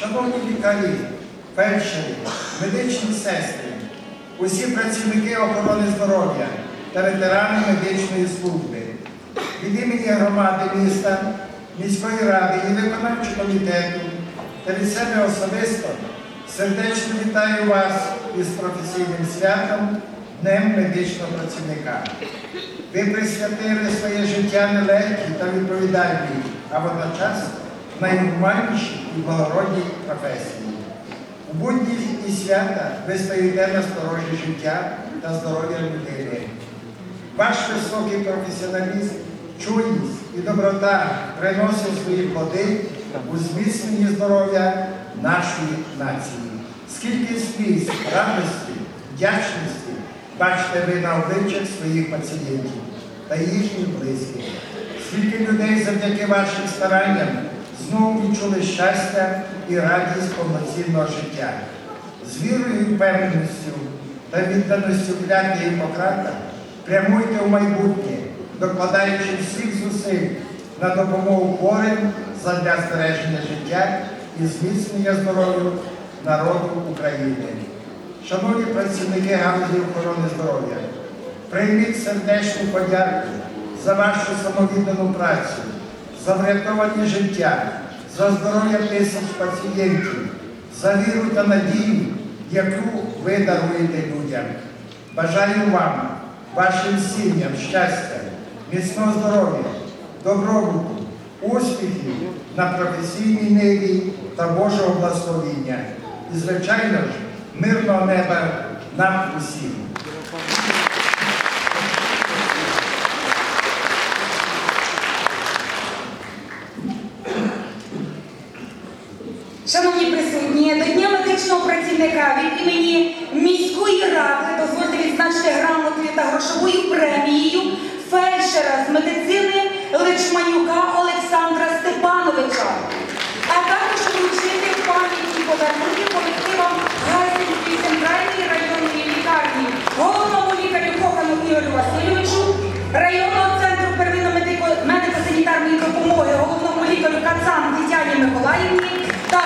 Шановні лікарі, фельдшери, медичні сестри, усі працівники охорони здоров'я та ветерани медичної служби. Від імені громади міста, міської ради і виконавчого комітету та від себе особисто сердечно вітаю вас із професійним святом Днем медичного працівника. Ви присвятили своє життя нелегкій та відповідальній, а водночас найнормальнішій і благородній професії. У будні і свята ви стоїте на сторожі життя та здоров'я людини. Ваш високий професіоналізм, чуйність і доброта приносять свої плоди у зміцненні здоров'я нашої нації. Скільки сліз, радості, вдячності бачите ви на обличчях своїх пацієнтів та їхніх близьких. Скільки людей завдяки вашим старанням знову відчули щастя і радість повноцінного життя. З вірою і впевненістю та відданістю клятві Гіппократа прямуйте в майбутнє, докладаючи всіх зусиль на допомогу хворим задля збереження життя і зміцнення здоров'я народу України. Шановні працівники галузі охорони здоров'я, прийміть сердечну подяку за вашу самовіддану працю, за врятовані життя, за здоров'я тисяч пацієнтів, за віру та надію, яку ви даруєте людям. Бажаю вам, вашим сім'ям щастя, міцного здоров'я, добробуту, успіхів на професійній ниві та Божого благословіння. І, звичайно ж, мирного неба нам усім. Шановні присутні, до Дня медичного працівника від імені міської ради дозвольте відзначити грамотою та грошовою премією фельдшера з медицини Личманюка Олександра Степановича, а також вручити пам'ятні подарунки колективам Гайсинської центральної районної лікарні, головному лікарю Кохану Ігорю Васильовичу, районного центру первинно медико-санітарної допомоги, головному лікарю Кацан Тетяні Миколаївні та